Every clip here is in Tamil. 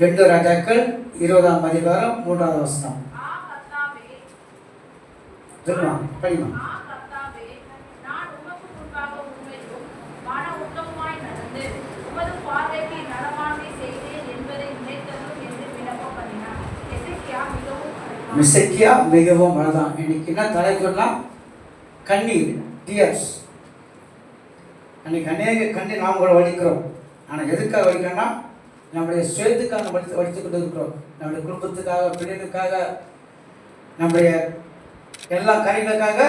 ரெண்டு ராஜாக்கள் இருபதாம் அதிகாரம் மூன்றாவது வசனம். சொல்லுமா படிமா. மிகவும் அழுதார். மிசக்கியா மிகவும் அழதான் இன்னைக்கு என்ன தலைப்புனா கண்ணீர் டியர்ஸ் அன்னைக்கு அநேக கண்ணீர் நாம் கூட வலிக்கிறோம். ஆனால் எதுக்காக வலிக்கணும்னா நம்முடைய சுயத்துக்காக படித்து வடித்து கொண்டு இருக்கிறோம் நம்முடைய குடும்பத்துக்காக பிள்ளைகளுக்காக நம்முடைய எல்லா காரியங்களுக்காக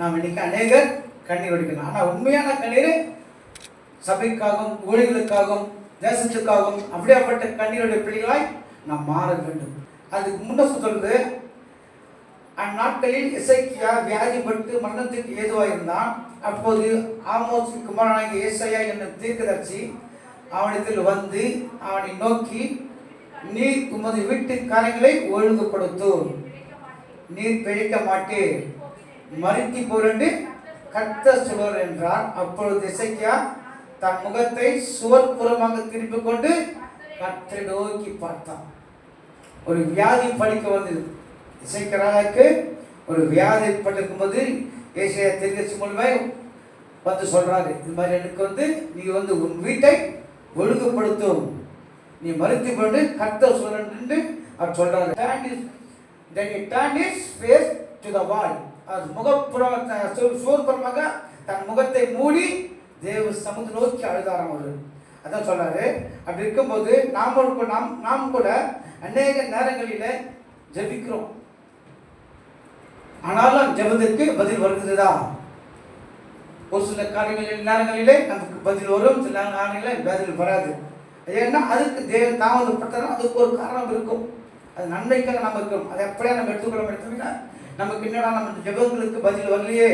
நாம் இன்னைக்கு அநேகர் கண்ணீர் வடிக்கணும். ஆனால் உண்மையான கண்ணீர் சபைக்காகவும் ஊழியர்களுக்காகவும் தேசத்துக்காகவும் அப்படியாப்பட்ட கண்ணீருடைய பிள்ளைகளாய் நாம் மாற வேண்டும். அதுக்கு முன்ன சொல்றது அந்நாட்களில் இசைக்கியா வியாதிப்பட்டு மரணத்துக்கு ஏதுவாக இருந்தான் அப்போது ஆமோஸ் குமாரனாகிய இசையா என்னும் தீர்க்கதர்சி அவனிடத்தில் வந்து அவனை நோக்கி நீர் உமது வீட்டு காரியங்களை ஒழுங்குபடுத்து. நீர் பிழைக்க மாட்டேன் மறுத்தி போரண்டு கத்த சுவர் என்றார். அப்பொழுது இசைக்கியா தன் முகத்தை சுவர் புறமாக திருப்பி கொண்டு கத்தரை நோக்கி பார்த்தான். ஒரு வியாதி படிக்க வந்தது. இசைக்கராக்கு ஒரு வியாதி பட்டிருக்கும் போது ஏசியா திருக்கட்சி மூலமாய் வந்து சொல்றாரு இது மாதிரி எனக்கு வந்து நீ வந்து உன் வீட்டை ஒழுங்குபடுத்தும். நீ மறுத்து கொண்டு கத்த சொல்லு அவர் சொல்றாரு. Then is then it then is face to the wall அது முகப்புறம் சோர்புறமாக தன் முகத்தை மூடி தேவ சமுதிர நோக்கி அழுதாராம் அவர் அதான் சொல்றாரு. அப்படி இருக்கும்போது நாம் கூட- நாம் நாம் கூட அநேக நேரங்களில் ஜெபிக்கிறோம். ஆனாலும் ஜபத்திற்கு பதில் வருகிறதா? ஒரு சில காரியங்களில் நேரங்களிலே நமக்கு பதில் வரும் சில நேரங்களில் பதில் வராது. ஏன்னா அதுக்கு தேவன் தாமதப்பட்டனா அதுக்கு ஒரு காரணம் இருக்கும். அது நன்மைக்காக நம்ம இருக்கும் அதை எப்படியா நம்ம எடுத்துக்கொள்ள எடுத்துக்கிட்டா நமக்கு என்னடா நம்ம ஜெபங்களுக்கு பதில் வரலையே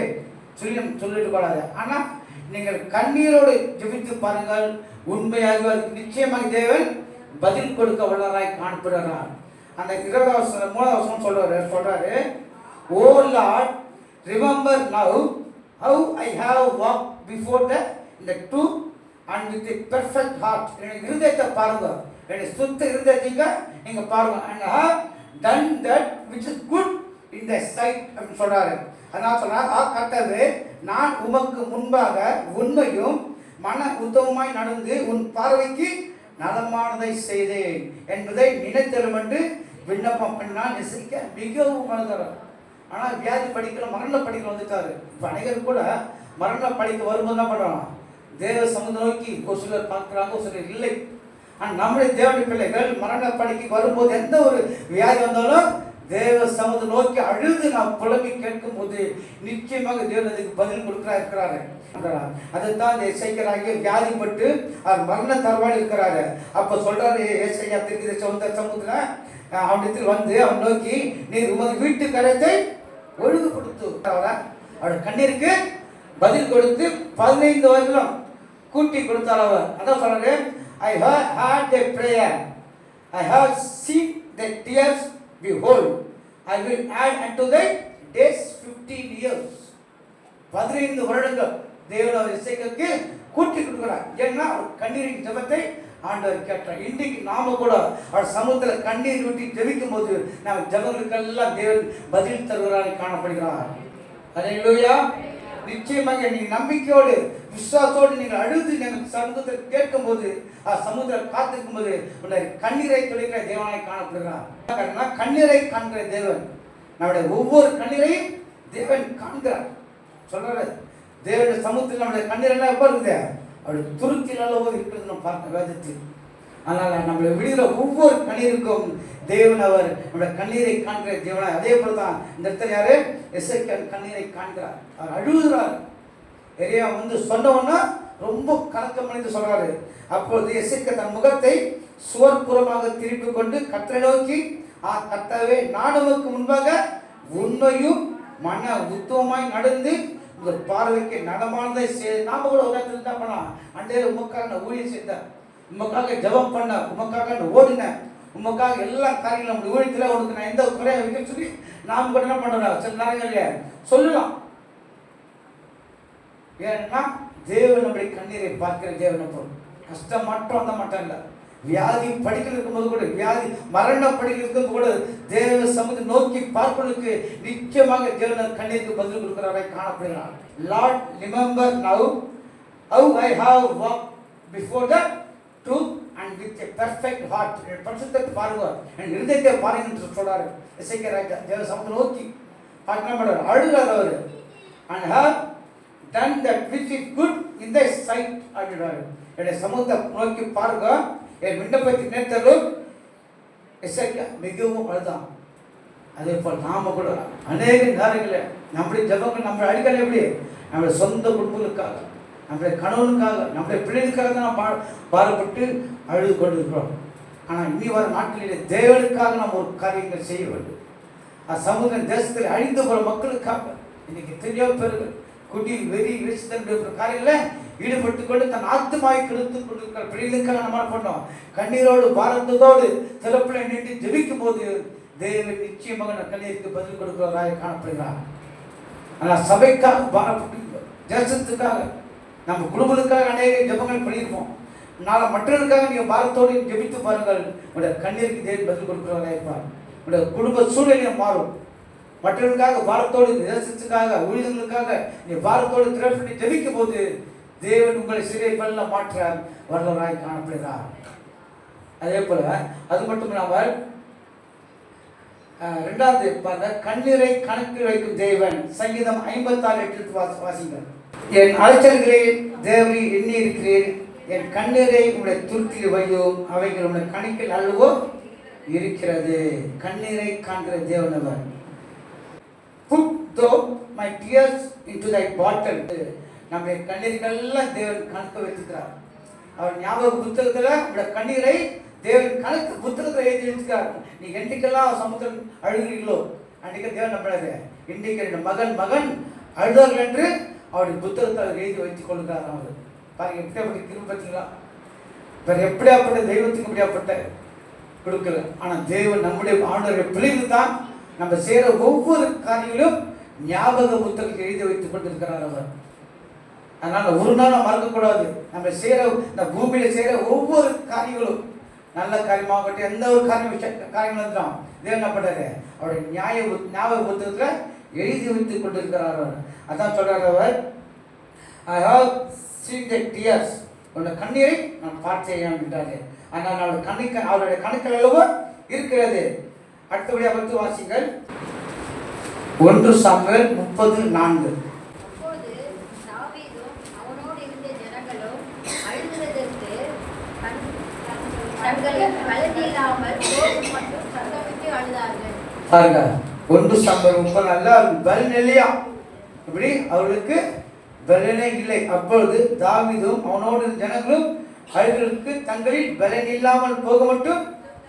சொல்லி சொல்லிட்டு கூடாது ஆனால் நீங்கள் கண்ணீரோடு ஜெபித்து பாருங்கள். உண்மையாக நிச்சயமாக தேவன் பதில் கொடுக்க வல்லராய் காணப்படுகிறார். அந்த இருபதாவது மூணாவது வசனம் சொல்றாரு சொல்றாரு O Lord remember now how I have walk before thee இந்த two and with perfect heart என்னுடைய இருதயத்தை பாருங்க. என்னுடைய சுத்த இருதயத்தைங்க நீங்க பாருங்க. And have done that which is good in the sight அப்படின்னு சொல்றாரு. அதனால் சொல்றாரு ஆ கத்தவே நான் உமக்கு முன்பாக உண்மையும் மன உத்தமமாய் நடந்து உன் பார்வைக்கு நலமானதை செய்தேன் என்பதை நினைத்தரும் என்று விண்ணப்பம் பண்ணால் நெசிக்க மிகவும் மனதரம் ஆனால் வியாதி படிக்கிற மரண படிக்க வந்துட்டாரு. இப்போ அனைவரும் கூட மரண படிக்க வரும்போது என்ன பண்ணுறோம் தேவ சமுதிர நோக்கி ஒரு சிலர் பார்க்குறாங்க ஒரு சிலர் இல்லை. ஆனால் நம்முடைய தேவனுடைய பிள்ளைகள் மரண படிக்க வரும்போது எந்த ஒரு வியாதி வந்தாலும் தேவ சமுதிர நோக்கி அழுது நாம் புலம்பி கேட்கும் போது நிச்சயமாக தேவன் அதுக்கு பதில் கொடுக்கிறா இருக்கிறாரு. அதுதான் இந்த இசைக்கிறாங்க வியாதிப்பட்டு அவர் மரண தருவாடி இருக்கிறாரு. அப்ப சொல்றாரு ஏசையா திருக்கிற சொந்த சமுத்திர அவனிடத்தில் வந்து அவன் நோக்கி நீ உமது வீட்டு கரத்தை ஒழுங்கு கொடுத்து அவர் கண்ணீருக்கு பதில் கொடுத்து பதினைந்து வருடம் கூட்டி கொடுத்தார் அவர். அதான் சொல்றாரு I have heard the prayer I have seen the tears behold I will add and to the days fifteen years பதினைந்து வருடங்கள் தேவன் அவர் இசைக்கு கூட்டி கொடுக்குறார். ஏன்னா அவர் கண்ணீரின் ஜெபத்தை ஆண்டவர் கேட்டார் இன்றைக்கு நாம கூட அவர் சமூகத்தில் கண்ணீர் விட்டு ஜெபிக்கும் போது நாம் ஜபங்களுக்கெல்லாம் தேவன் பதில் தருகிறாரை காணப்படுகிறார். அல்லேலூயா நிச்சயமாக நீ நம்பிக்கையோடு விசுவாசோடு நீங்கள் அழுது நீங்கள் சமூகத்தில் கேட்கும்போது ஆ சமூகத்தில் காத்திருக்கும் போது உன்னை கண்ணீரை துடைக்கிற தேவனாய் காணப்படுகிறார். கண்ணீரை காண்கிற தேவன். நம்முடைய ஒவ்வொரு கண்ணீரையும் தேவன் காண்கிறார். சொல்றாரு. தேவனுடைய சமூகத்தில் நம்முடைய கண்ணீர் எல்லாம் எப்போ இருக்குது. அப்படி துருத்தியில் அளவு இருக்கிறது நம்ம பார்க்க வேதத்தில். அதனால் நம்மளை விடுகிற ஒவ்வொரு கண்ணீருக்கும் தேவன் அவர் நம்முடைய கண்ணீரை காண்கிற தேவனாய். அதே போல தான் இந்த இடத்துல யாரு? எஸ்ஐக்கன் கண்ணீரை காண்கிறார். அவர் அழுகிறார். எரியா வந்து சொன்னவொன்னா ரொம்ப கலக்கம் அடைந்து சொல்றாரு. அப்பொழுது எஸ்ஐக்க தன் முகத்தை சுவர்புறமாக திருப்பி கொண்டு கத்தரை நோக்கி ஆ கத்தவே நாடுவுக்கு முன்பாக உண்மையும் மன உத்தவமாய் நடந்து உங்கள் பார்வைக்கு நடமானதை செய்து நாம கூட ஒரு இடத்துல தான் பண்ணலாம். அண்டையில் உமக்காக நான் ஊழியம் செய்தேன். உமக்காக ஜபம் பண்ண உமக்காக நான் ஓடினேன். உமக்காக எல்லா காரியங்களும் நம்முடைய ஊழியத்தில் உனக்கு நான் எந்த குறையாக வைக்க சொல்லி நாம் கூட என்ன பண்ணுறோம் சில நேரங்கள்ல சொல்லலாம். ஏன்னா தேவன் நம்முடைய கண்ணீரை பார்க்கிற தேவன் அப்போ. கஷ்டம் மட்டும் அந்த மட்டும் இல்லை. வியாதி படிக்கல் இருக்கும்போது கூட வியாதி மரண படிக்கல் இருக்கும்போது கூட தேவ சமூகத்தை நோக்கி பார்ப்பதற்கு நிச்சயமாக தேவனர் கண்ணீருக்கு பதில் கொடுக்கிறாரை காணப்படுகிறார். Lord remember now how I have walk before the truth and with a perfect heart பரிசுத்தை பாருங்க என் இருதயத்தை பாருங்க என்று சொல்றாரு. இசைக்க தேவ சமூகத்தை நோக்கி பார்க்கணும் அழுகிறார் அவர். And have done that which is good in the sight அப்படின்றாரு. என்னுடைய சமூகத்தை நோக்கி பாருங்க. என் விண்ணப்பத்தை நேர்த்தலும் இசைக்க மிகவும் அழுதான் அதே போல் நாம கூட அநேக நேரங்களில் நம்முடைய ஜபங்கள் நம்முடைய அடிக்கல் எப்படி? நம்முடைய சொந்த குடும்பங்களுக்காக நம்முடைய கணவனுக்காக நம்முடைய பிள்ளைகளுக்காக தான் நாம் பா பாடுபட்டு அழுது கொண்டிருக்கிறோம். ஆனால் இனி வர நாட்களிலே தேவனுக்காக நாம் ஒரு காரியங்கள் செய்ய வேண்டும். அது சமூக தேசத்தில் அழிந்து போகிற மக்களுக்காக இன்னைக்கு தெரியாம பேர்கள் குடி வெறி விரிசல் காரியங்களை ஈடுபட்டு கொண்டு தன் ஆத்துமாவை கெடுத்து கொண்டிருக்கிற பிள்ளைகளுக்காக நம்ம பண்ணோம்? கண்ணீரோடு பாரந்ததோடு சிறப்பில் நின்று ஜெபிக்கும் போது தேவன் நிச்சயமாக நான் கண்ணீருக்கு பதில் கொடுக்கிறவராக காணப்படுகிறார். ஆனால் சபைக்காக பாரப்பட்டு தேசத்துக்காக நம்ம குடும்பத்துக்காக அநேக ஜெபங்கள் பண்ணியிருப்போம். நாளை மற்றவர்களுக்காக நீங்கள் பாரத்தோடு ஜெபித்து பாருங்கள். உங்களுடைய கண்ணீருக்கு தேவன் பதில் கொடுக்கிறவராக இருப்பார். உங்களுடைய குடும்ப சூழ்நிலை மாறும். மற்றவர்களுக்காக பாரத்தோடு தேசத்துக்காக ஊழியர்களுக்காக நீ பாரத்தோடு திறப்பி ஜெபிக்கும் போது தேவன் உங்களை சிறை பல்ல மாற்ற வல்லவராய் காணப்படுகிறார். அதே போல அது மட்டும் இல்லாமல் ரெண்டாவது பாருங்க கண்ணீரை கணக்கில் வைக்கும் தேவன் சங்கீதம் ஐம்பத்தாறு எட்டு வாசிங்கள் என் அலைச்சல்களை தேவரி எண்ணி இருக்கிறேன் என் கண்ணீரை உங்களுடைய துருத்தியில் வையும் அவைகள் உங்களுடைய கணக்கில் அல்லவோ இருக்கிறது. கண்ணீரை காண்கிற தேவன் அவர். Thou my tears into thy bottle நம்முடைய கண்ணீர்களெல்லாம் தேவன் கணக்கு வச்சுக்கிறார் அவர் ஞாபக புத்தகத்தில் நம்முடைய கண்ணீரை தேவன் கணக்கு புத்தகத்தில் எழுதி வச்சுக்கிறார் நீ என்றைக்கெல்லாம் சமுத்திரம் அழுகிறீர்களோ அன்றைக்கு தேவன் நம்மளது இன்றைக்கு ரெண்டு மகன் மகன் அழுதார்கள் என்று அவருடைய புத்தகத்தை அவர் எழுதி வைத்துக் கொள்கிறார் அவர். பாருங்க எப்படியாப்பட்ட கிருபை பார்த்தீங்களா வேற எப்படியாப்பட்ட தெய்வத்துக்கு எப்படியாப்பட்ட கொடுக்கல ஆனால் தேவன் நம்முடைய ஆண்டவருடைய பிள்ளைங்க தான் நம்ம செய்கிற ஒவ்வொரு காரியங்களும் ஞாபக புத்தகத்தை எழுதி வைத்துக் கொண்டிருக்கிறார் அவர். அதனால ஒரு நாளும் மறக்கக்கூடாது. நம்ம செய்கிற இந்த பூமியில் செய்கிற ஒவ்வொரு காரியங்களும் நல்ல காரியமாகட்டும் எந்த ஒரு காரியம் விஷய- காரியங்களும் இருந்தாலும் தேவன் என்ன பண்ணுறாரு அவருடைய நியாய ஞாபக புத்தகத்தில் எழுதி வைத்து கொண்டிருக்கிறார் அவர். அதான் சொல்கிறார் அவர் I have seen the tears உன்னோட கண்ணீரை நான் பார்த்தேன் என்றாரு. ஆனால் அவருடைய கண்ணிக்க அவருடைய கணக்கில் அளவு இருக்கிறது. அடுத்தபடியாக பத்து வாசிங்கள் ஒன்று சாமுவேல் முப்பது நான்கு அப்பொழுது தாவீதும் அவனோடு இருந்த ஜனங்களும் அழுகிறதற்கு தன்- தங்களின் பலனில்லாமல் போகும் மட்டும் சத்தமிட்டு அழுதார்கள் பாருங்க ஒன்று சாமுவேல் ரொம்ப நல்லா வல் இல்லையா இப்படி அவர்களுக்கு பலனே இல்லை. அப்பொழுது தாவிதும் அவனோடு ஜனங்களும் அவர்களுக்கு தங்களில் பலன் இல்லாமல் போக மட்டும்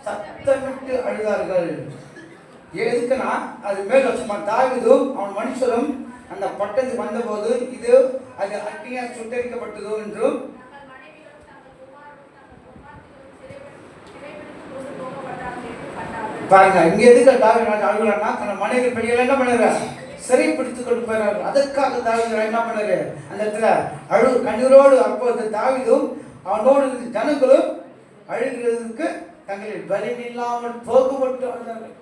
சத்தமிட்டு அழுதார்கள். எதுக்குன்னா அது மேல் வச்சுமா? தாவிதும் அவன் மனுஷரும் அந்த பட்டத்துக்கு வந்தபோது இது அது அக்னியால் சுட்டரிக்கப்பட்டதோ என்றும் பாருங்க இங்க எதுக்கு தாவித அழுகிறான்னா தன் மனைவி பெண்கள் என்ன பண்ணுற சிறை பிடித்து கொண்டு போயிறாரு அதற்காக தாவித என்ன பண்ணாரு அந்த இடத்துல அழு கண்ணீரோடு அப்போது தாவிதும் அவனோடு ஜனங்களும் அழுகிறதுக்கு தங்களில் பலன் இல்லாமல் போகப்பட்டு அழுதார்கள்.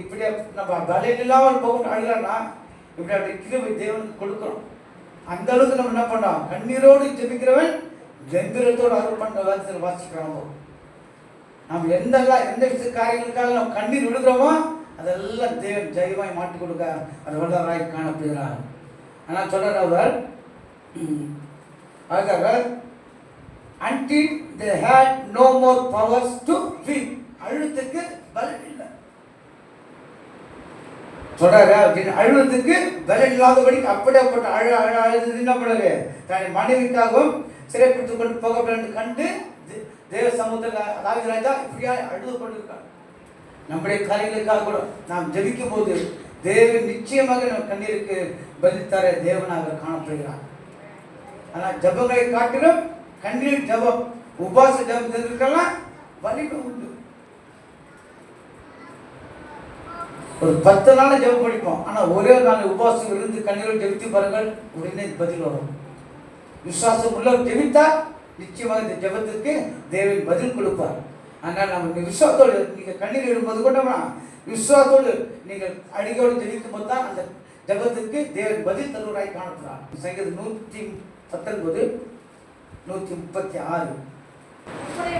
இப்படி நம்ம பலன் இல்லாமல் போகப்பட்டு அழுகிறான்னா இப்படி அப்படி கிருமி தேவனுக்கு கொடுக்குறோம். அந்த அளவுக்கு நம்ம என்ன பண்ணோம்? கண்ணீரோடு ஜெபிக்கிறவன் கம்பீரத்தோடு அருள் பண்ண வேதத்தில் வாசிக்கிறோம் நாம் எந்தெல்லாம் எந்த விஷய காரியங்களுக்காக நாம் கண்ணீர் விடுகிறோமோ அதெல்லாம் தேவன் ஜெயமாய் மாட்டி கொடுக்க அது வல்லவராய் காணப்படுகிறார். ஆனால் சொல்றார் அவர் அதுக்காக until they had no more powers to feel அழுத்துக்கு பலன் இல்லை. சொல்றாரு அப்படின்னு அழுவதுக்கு பலன் இல்லாதபடி அப்படியேப்பட்ட அழ அழ அழுது என்ன பண்ணாரு தன் மனைவிக்காகவும் சிறைப்பிடித்துக் கொண்டு போகப்படும் கண்டு தேவ சமூகத்தில் தாவீது ராஜா இப்படியா அழுது கொண்டிருக்காங்க நம்முடைய காரியங்களுக்காக கூட நாம் ஜபிக்கும் போது தேவன் நிச்சயமாக நம் கண்ணீருக்கு பதில் தேவனாக காணப்படுகிறார். ஆனால் ஜபங்களை காட்டிலும் கண்ணீர் ஜபம் உபாச ஜபம் தெரிஞ்சிருக்கலாம் வலிமை உண்டு. ஒரு பத்து நாள் ஜெபம் படிப்போம். ஆனால் ஒரே ஒரு நாள் உபாசம் இருந்து கண்ணீரோடு ஜெபித்து பாருங்கள் உடனே பதில் வரும். விசுவாசம் உள்ள ஜெபித்தா நிச்சயமாக இந்த ஜெபத்துக்கு தேவன் பதில் கொடுப்பார். ஆனால் நம்ம விசுவாசத்தோடு நீங்கள் கண்ணீர் இடும்போது கூட விசுவாசத்தோடு நீங்கள் அடிக்கோடு ஜெபிக்கும் போது தான் அந்த ஜெபத்துக்கு தேவன் பதில் தருவராய் காணப்படுறார் சங்கீதம் நூற்றி பத்தொன்பது நூற்றி முப்பத்தி ஆறு.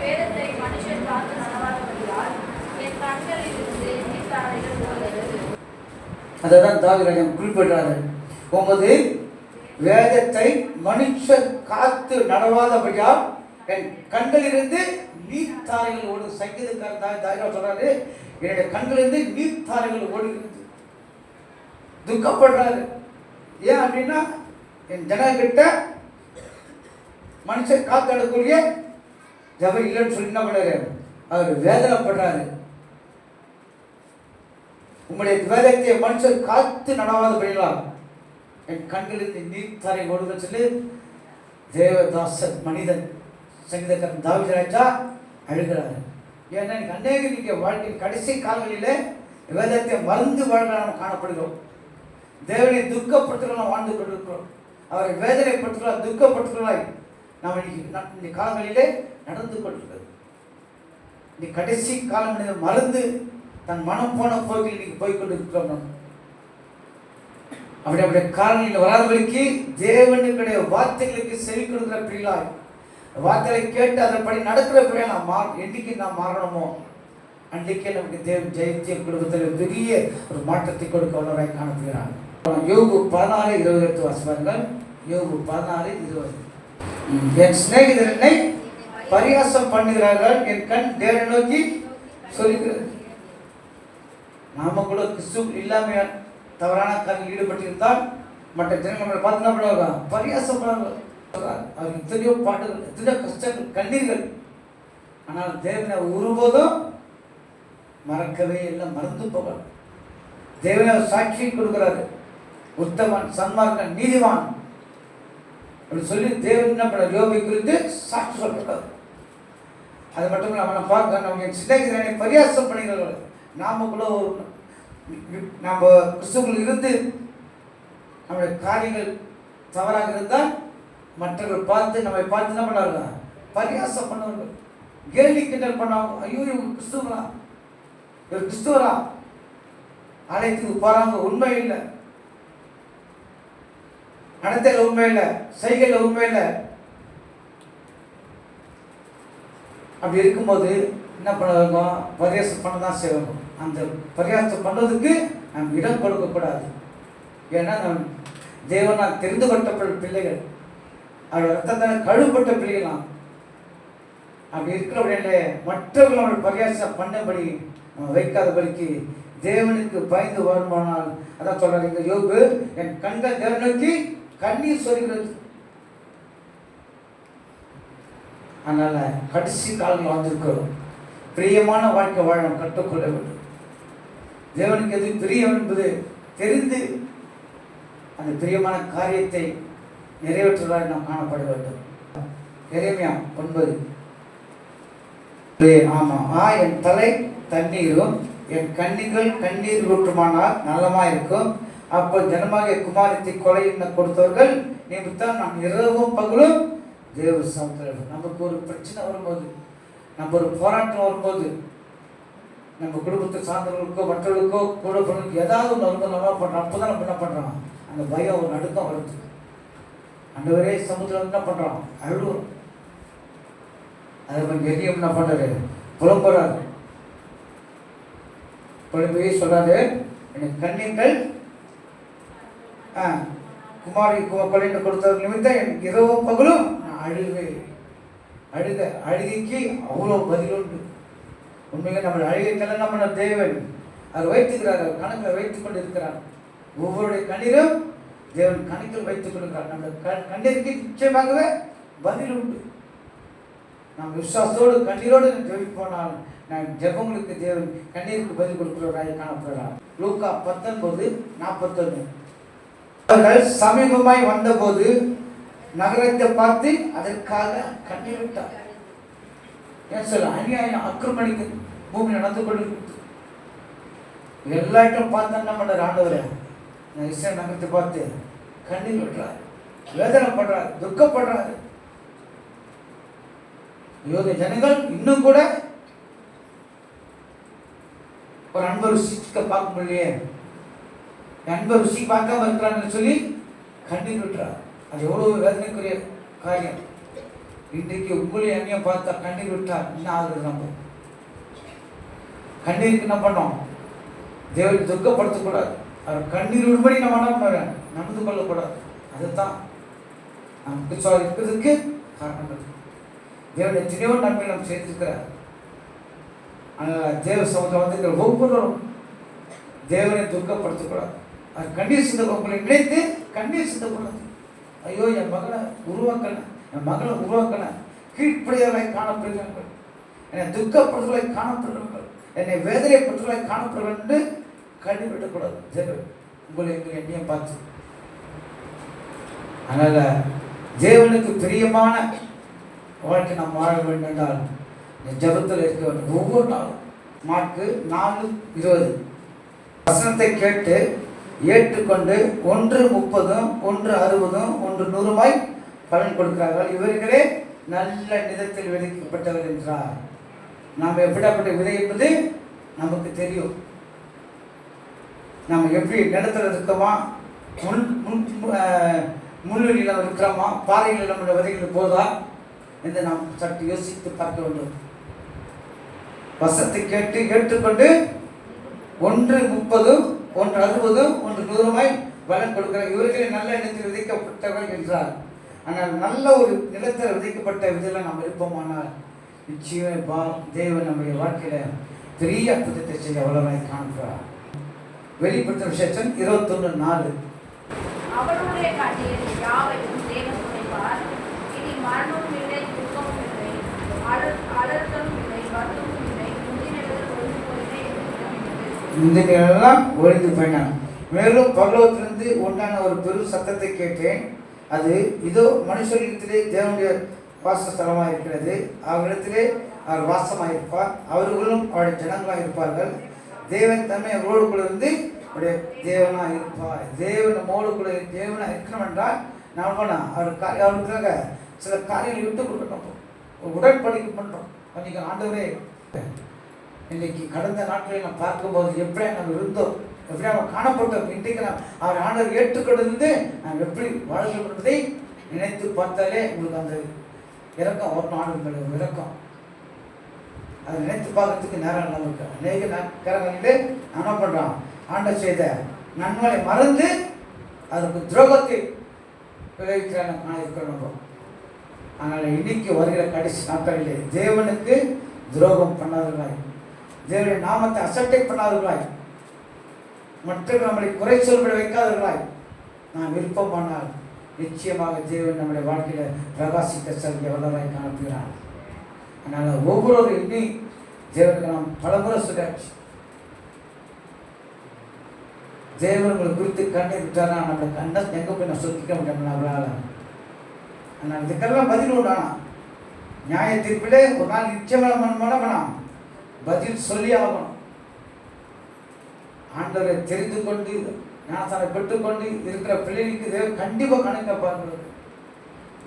வேதத்தை மனுஷன் காத்து நடவாதபடியால் என் கண்களிலிருந்து நீர்த்தாரைகள் ஓடுகிறது அதை தான் தாவிராஜன் குறிப்பிடுறாரு உமது வேதத்தை மனுஷர் காத்து நடவாதபடியால் என் கண்களிலிருந்து நீர்த்தாரைகள் ஓடு சங்கீதக்காரன் தாய் தாயிரா சொல்றாரு என்னுடைய கண்களிலிருந்து நீர்த்தாரைகள் ஓடுகிறது. துக்கப்படுறாரு. ஏன் அப்படின்னா என் ஜனங்கிட்ட மனுஷன் காத்து நடக்கூடிய ஜபம் இல்லைன்னு சொல்லி என்ன பண்ணாரு அவர் வேதனைப்படுறாரு. உம்முடைய வேதத்தை மனுஷர் காத்து நடவாதபடியால் என் கண்களுக்கு நீர் தரை ஓடுக சொல்லி தேவதாசன் மனிதன் சங்கீதக்காரன் தாவிதராஜா அழுகிறாரு. ஏன்னா இன்னைக்கு அநேக நீங்க வாழ்க்கையின் கடைசி காலங்களிலே வேதத்தை மறந்து வாழ்ற நாம் காணப்படுகிறோம். தேவனை துக்கப்பட்டுலாம் வாழ்ந்து கொண்டிருக்கிறோம். அவரை வேதனைப்பட்டுலாம் துக்கப்படுத்துகிறாய் நாம் இன்னைக்கு இந்த காலங்களிலே நடந்து கொண்டிருக்கிறது. இந்த கடைசி காலம் மறந்து தன் மனம் போன போக்கில் இன்னைக்கு போய்கொண்டிருக்கிறோம் நாம். அப்படி அப்படி காரணங்கள் வராதவர்களுக்கு தேவனுடைய வார்த்தைகளுக்கு செவி கொடுக்கிற பிள்ளாய் வார்த்தைகளை கேட்டு அதன்படி நடக்கிற பிள்ளை நாம் மா என்னைக்கு நாம் மாறணுமோ? அன்றைக்கே நமக்கு தேவன் ஜெயத்திய குடும்பத்தில் பெரிய ஒரு மாற்றத்தை கொடுக்க வல்லவராய் காணப்படுகிறார். யோகு பதினாலு இருபது எடுத்து வாசிப்பார்கள் யோகு பதினாலு இருபது. என் சிநேகிதரனை பரிகாசம் பண்ணுகிறார்கள். என் கண் தேவனை நோக்கி சொல்லுகிறது. நாம கூட கிறிஸ்து இல்லாம தவறான காரியம் ஈடுபட்டிருந்தால் மற்ற ஜனங்களை பார்த்து என்ன பண்ணுவாங்க? பரியாசப்படுவாங்க. அவர் எத்தனையோ பாட்டுகள் எத்தனையோ கஷ்டங்கள் கண்ணீர்கள். ஆனால் தேவனை ஒருபோதும் மறக்கவே இல்லை மறந்து போவார் தேவனை அவர் சாட்சி கொடுக்குறாரு. உத்தமன் சன்மார்க்கன் நீதிவான் அப்படி சொல்லி தேவன் என்ன பண்ண யோகை குறித்து சாட்சி சொல்றாரு அது மட்டும் இல்லை அவனை பார்க்க நம்ம சின்னகிரனை பரியாசம் பண்ணுகிறார்கள் நாம கூட ஒரு நம்ம கிறிஸ்துவில் இருந்து நம்முடைய காரியங்கள் தவறாக இருந்தால் மற்றவர்கள் பார்த்து நம்மை பார்த்து என்ன பண்ணாங்க பரியாசம் பண்ணவர்கள். கேலி கிண்டல் பண்ணாங்க ஐயோ இவங்க கிறிஸ்துவரா? இவர் கிறிஸ்துவரா? அனைத்து போறாங்க உண்மை இல்லை. நடத்தையில் உண்மை இல்லை. செய்கையில் உண்மை இல்லை. அப்படி இருக்கும்போது என்ன பண்ணுவோம் பரியாசம் பண்ண தான் செய்வோம் அந்த பரியாசம் பண்ணுறதுக்கு நாம் இடம் கொடுக்கக்கூடாது ஏன்னா நம் தேவனால் தெரிந்து கொள்ளப்பட்ட பிள்ளைகள். அவர் ரத்தத்தால் கழுவப்பட்ட பிள்ளைகளாம். அப்படி இருக்கிறவர்களே மற்றவர்கள் அவர்கள் பரியாசம் பண்ணபடி நம்ம வைக்காதபடிக்கு தேவனுக்கு பயந்து வருமானால் அதான் சொல்றாரு இந்த யோகு என் கண்கள் தேவனுக்கு கண்ணீர் சொல்கிறது அதனால கடைசி காலங்கள் வந்திருக்கிறோம் பிரியமான வாழ்க்கை வாழ நாம் கற்றுக்கொள்ள வேண்டும். தேவனுக்கு எது பிரியம் என்பது தெரிந்து அந்த பிரியமான காரியத்தை நிறைவேற்றுவதாக நாம் காணப்பட வேண்டும். எரேமியா ஒன்பது. ஆமாம் ஆ என் தலை தண்ணீரும் என் கண்ணிகள் கண்ணீர் ஊற்றுமானால் நல்லமா இருக்கும். அப்போ ஜனமாக குமாரத்தை கொலை என்ன கொடுத்தவர்கள்? நிமித்தம் நாம் இரவும் பகலும் தேவ சமுத்திரம் நமக்கு ஒரு பிரச்சனை வரும்போது நம்ம ஒரு போராட்டம் வரும்போது நம்ம குடும்பத்தை சார்ந்தவர்களுக்கோ மற்றவர்களுக்கோ கூட ஏதாவது ஒன்று வரும்போது நல்லா பண்ணுறோம் அப்போ தான் நம்ம என்ன பண்ணுறோம் அந்த பயம் ஒரு நடுக்கம் வருது அண்டவரே சமுத்திரம் என்ன பண்ணுறோம் அழுவோம் அதை கொஞ்சம் எரியும் என்ன பண்ணுறாரு புலம்புறாரு. புலம்பி சொல்றாரு எனக்கு கண்ணீர்கள் குமாரி குழந்தை கொலைன்னு கொடுத்தவர் நிமித்தம் எனக்கு இரவும் பகலும் நான் அழுவேன். அழுக அழுகைக்கு அவ்வளோ பதில் உண்டு. உண்மையிலே நம்ம அழுகைக்கெல்லாம் நம்ம பண்ண தேவன் அவர் வைத்துக்கிறார் அவர் கணக்கில் வைத்துக் கொண்டு இருக்கிறார் ஒவ்வொருடைய கண்ணீரும் தேவன் கணக்கில் வைத்துக் கொள்கிறார் நம்ம க- கண்ணீருக்கு நிச்சயமாகவே பதில் உண்டு. நாம் விசுவாசத்தோடு கண்ணீரோடு ஜெபிப்போனால் நான் ஜெபங்களுக்கு தேவன் கண்ணீருக்கு பதில் கொடுக்கிறவராக காணப்படுகிறார் லூக்கா பத்தொன்பது நாற்பத்தொன்று அவர்கள் சமீபமாய் வந்தபோது நகரத்தை பார்த்து அதற்காக கட்டிவிட்டார். ஏன் சொல்ல அநியாயம் அக்கிரமணிக்கு பூமி நடந்து கொண்டிருக்கிறது. எல்லாட்டும் பார்த்தா என்ன பண்ணார் ஆண்டவரே? நான் இஸ்ரேல் நகரத்தை பார்த்து கண்ணீர் விட்டுறார் வேதனைப்படுறார் துக்கப்படுறாரு. யோக ஜனங்கள் இன்னும் கூட ஒரு அன்பை ருசிக்க பார்க்க முடியலையே. என் அன்பை ருசி பார்க்காம இருக்கிறான்னு சொல்லி கண்ணீர் விட்டுறார். அது எவ்வளவு வேதனைக்குரிய காரியம். இன்றைக்கு உங்களை அந்நியம் பார்த்தா கண்ணீர் விட்டா என்ன ஆகுது நம்ம? கண்ணீருக்கு என்ன பண்ணோம்? தேவனை துக்கப்படுத்தக்கூடாது. அவர் கண்ணீர் விடுபடி நம்ம என்ன பண்ண நடந்து கொள்ளக்கூடாது. அதுதான் நாம் கிறிஸ்துவா இருக்கிறதுக்கு காரணம் தேவனை தேவன் எத்தனையோ நன்மை நாம் செய்திருக்கிறார் ஆனால் தேவ சமுதிரம் வந்து ஒவ்வொருவரும் தேவனை துக்கப்படுத்தக்கூடாது. அவர் கண்ணீர் சிந்த உங்களை நினைத்து கண்ணீர் சிந்தக்கூடாது. ஐயோ என் மகனை உருவாக்கலை. என் மகளை உருவாக்கலை. கீழ்ப்படியவர்களை காணப்படுகிறார்கள் என்னை துக்கப்படுத்தலை காணப்படுகிறார்கள் என்னை வேதனைப்படுத்தலை காணப்படுகிறார்கள் என்று கண்ணீர் விடக்கூடாது உங்களை எங்கள் எண்ணியம் பார்த்து. அதனால் தேவனுக்கு பிரியமான வாழ்க்கை நாம் வாழ வேண்டும் என்றால் என் ஜபத்தில் இருக்க வேண்டும். ஒவ்வொரு நாளும் மார்க்கு நாலு இருபது. வசனத்தை கேட்டு ஏற்றுக்கொண்டு ஒன்று முப்பதும் ஒன்று அறுபதும் ஒன்று நூறுமாய் பலன் கொடுக்கிறார்கள். இவர்களே நல்ல நிதத்தில் விதைக்கப்பட்டவர் என்றார். நாம் எப்படிப்பட்ட விதை என்பது நமக்கு தெரியும். நம்ம எப்படி நிலத்தில் இருக்கோமா? முள் முன் முள்வெளியில் இருக்கிறோமா? பாறைகளில் நம்முடைய விதைகள் போதா என்று நாம் சற்று யோசித்து பார்க்க வேண்டும். வசத்தை கேட்டு ஏற்றுக்கொண்டு ஒன்று முப்பதும் ஒன்று அறுபதும் ஒன்று நூறுமாய் பலன் கொடுக்கிறார். இவர்களே நல்ல இடத்தில் விதைக்கப்பட்டவர் என்றார். ஆனால் நல்ல ஒரு நிலத்தில் விதைக்கப்பட்ட விதையில் நாம் இருப்போமானால் நிச்சயம் பா தேவன் நம்முடைய வாழ்க்கையில பெரிய அற்புதத்தை செய்ய வளராய் காண்கிறார். வெளிப்படுத்த விஷயத்தன் இருபத்தொன்று நாலு. அவருடைய கண்ணீர் யாவையும் தேவன் இனி மரணம் இல்லை துக்கமும் இல்லை அழ- அலறுதலும் இல்லை வருத்தமும் இல்லை முந்தினவர்கள் ஒன்று போயிலே இருக்கிறது இந்த நிலையெல்லாம் ஒழிந்து போயினான் மேலும் பல்லவத்திலிருந்து உண்டான ஒரு பெரும் சத்தத்தை கேட்டேன். அது இதோ மனுஷரிடத்திலே தேவனுடைய வாசஸ்தலமாக இருக்கிறது. அவரிடத்திலே அவர் வாசமாக இருப்பார் அவர்களும் அவருடைய ஜனங்களாக இருப்பார்கள். தேவன் தன்மை அவரோடுக்குள்ள இருந்து அவருடைய தேவனாக இருப்பார். தேவன் நம்மோடு தேவனாக இருக்கணும் என்றால் நாம் பண்ணலாம்? அவர் காரிய அவருக்காக சில காரியங்களை விட்டு கொடுக்கணும். உடன்படிக்கை பண்ணுறோம் பண்ணிக்க ஆண்டவரே இன்னைக்கு கடந்த நாட்களில் நாம் பார்க்கும்போது எப்படி நம்ம இருந்தோம்? எப்படி நம்ம காணப்பட்டோம்? இன்றைக்கு நாம் அவர் ஆண்டவர் ஏற்றுக்கொண்டிருந்து நாம் எப்படி வாழ்கிறோம் என்பதை நினைத்து பார்த்தாலே உங்களுக்கு அந்த இறக்கம் ஒரு நாடு இறக்கம். அதை நினைத்து பார்க்கறதுக்கு நேரம் இல்லாமல் இருக்கு அநேக நேரங்களிலே என்ன பண்ணுறான் ஆண்டர் செய்த நன்மலை மறந்து அதுக்கு துரோகத்தை விளைவிக்கிற நான் இருக்கிறோம் அதனால் இன்னைக்கு வருகிற கடைசி நாட்களிலே தேவனுக்கு துரோகம் பண்ணாதவர்களாக தேவனுடைய நாமத்தை அசட்டை பண்ணாதவர்களாய். மற்றவர்கள் நம்மளை குறை சொல்பட வைக்காதவர்களாய். நாம் விருப்பமானால் நிச்சயமாக தேவன் நம்முடைய வாழ்க்கையில் பிரகாசிக்க செல்கிற வல்லவராய் காணப்படுகிறார். அதனால் ஒவ்வொரு எண்ணி தேவனுக்கு நாம் பலமுறை முறை தேவன் உங்களை குறித்து கண்ணை விட்டாரா? நம்ம கண்ணை எங்கே போய் நான் சொத்திக்க முடியும் அவரால்? ஆனால் இதுக்கெல்லாம் பதில் உண்டானா நியாய தீர்ப்பிலே ஒரு நாள் நிச்சயமாக மனம் பண்ணலாம். பதில் சொல்லி ஆகணும் ஆண்டவரை தெரிந்து கொண்டு ஞானத்தானை பெற்றுக்கொண்டு இருக்கிற பிள்ளைகளுக்கு தேவை கண்டிப்பாக கணக்கு பார்க்கிறது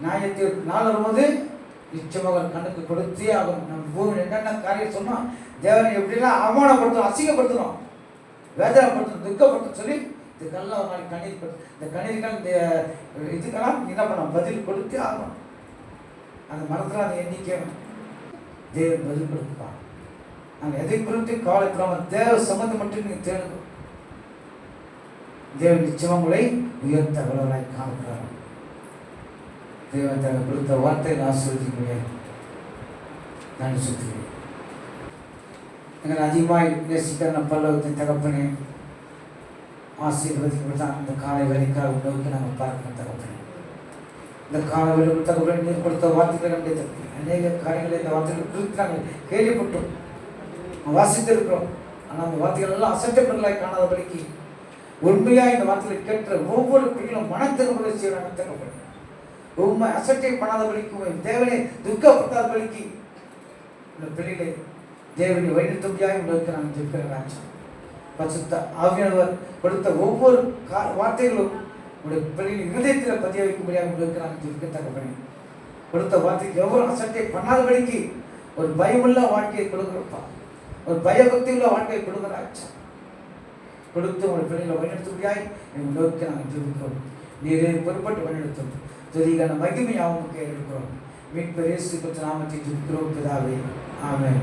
நியாயத்திற்கு நாள் வரும்போது நிச்சயமாக கணக்கு கொடுத்தே ஆகணும். நம்ம பூமியில் என்னென்ன காரியம் சொன்னால் தேவனை எப்படிலாம் அவமானப்படுத்தணும் அசிங்கப்படுத்தணும் வேதனைப்படுத்தணும் துக்கப்படுத்தணும் சொல்லி இதுக்கெல்லாம் ஒரு நாளைக்கு கண்ணீர் இந்த கண்ணீர்கள் இந்த இதுக்கெல்லாம் என்ன பண்ணணும் பதில் கொடுத்தே ஆகணும். அந்த மரத்தில் அந்த எண்ணிக்கை தேவன் பதில் கொடுப்பான். நாங்கள் எதை குறித்து கவலைப்படாமல் தேவ சம்மந்தம் மட்டும் நீங்கள் தேடுங்க. தேவன் நிச்சயம் உங்களை உயர்த்த வளராய் காண்கிறார். தேவன் தனக்கு கொடுத்த வார்த்தையை சொல்லிக்கிறேன் நான் சொல்லுகிறேன் எங்களை அதிகமாக நேசிக்கிற நம் பல்லவத்தின் தகப்பனே தான் அந்த காலை வேலைக்காக நோக்கி நாங்கள் பார்க்கிறோம் தகப்பனே. இந்த கால வேலை தகவலை நீர் கொடுத்த வார்த்தைகளை நம்முடைய அநேக காரியங்களை இந்த வார்த்தைகள் குறித்து நாங்கள் கேள்விப்பட்டோம். வாசித்திருக்கிறோம். ஆனால் அந்த வார்த்தைகள் எல்லாம் அசட்டப்படலாய் காணாதபடிக்கு. உண்மையாக இந்த வார்த்தைகளை கேட்ட ஒவ்வொரு பிள்ளைகளும் மனத்திறமுறை செய்யறாங்க திறப்படும் உண்மை அசட்டை பண்ணாதபடிக்கு தேவனை துக்கப்படுத்தாதபடிக்கு இந்த பிள்ளைகளை தேவனை வழிநடத்தும்படியாக உங்களுக்கு நான் ஜெபிக்கிறேன் பசுத்த ஆவியானவர் கொடுத்த ஒவ்வொரு கா வார்த்தைகளும் உங்களுடைய பிள்ளைகளின் இருதயத்தில் பதிய வைக்கும்படியாக உங்களுக்கு நான் ஜெபிக்க தகவல் கொடுத்த வார்த்தைக்கு எவ்வளோ அசட்டை பண்ணாதபடிக்கு ஒரு பயமுள்ள வாழ்க்கையை கொடுக்குறப்பா. ஒரு பயபக்தி உள்ள வாழ்க்கை கொடுக்குறாச்சா கொடுத்து உங்கள் பிள்ளைகளை வழிநடத்தும்படியாய் எங்கள் நோக்கி நாங்கள் ஜெபிக்கிறோம். நீரே பொறுப்பட்டு வழிநடத்தும். துதிகான மகிமை அவங்களுக்கு எடுக்கிறோம் மீட்பு இயேசு பற்றி நாமத்தை ஜெபிக்கிறோம் பிதாவே. ஆமென்.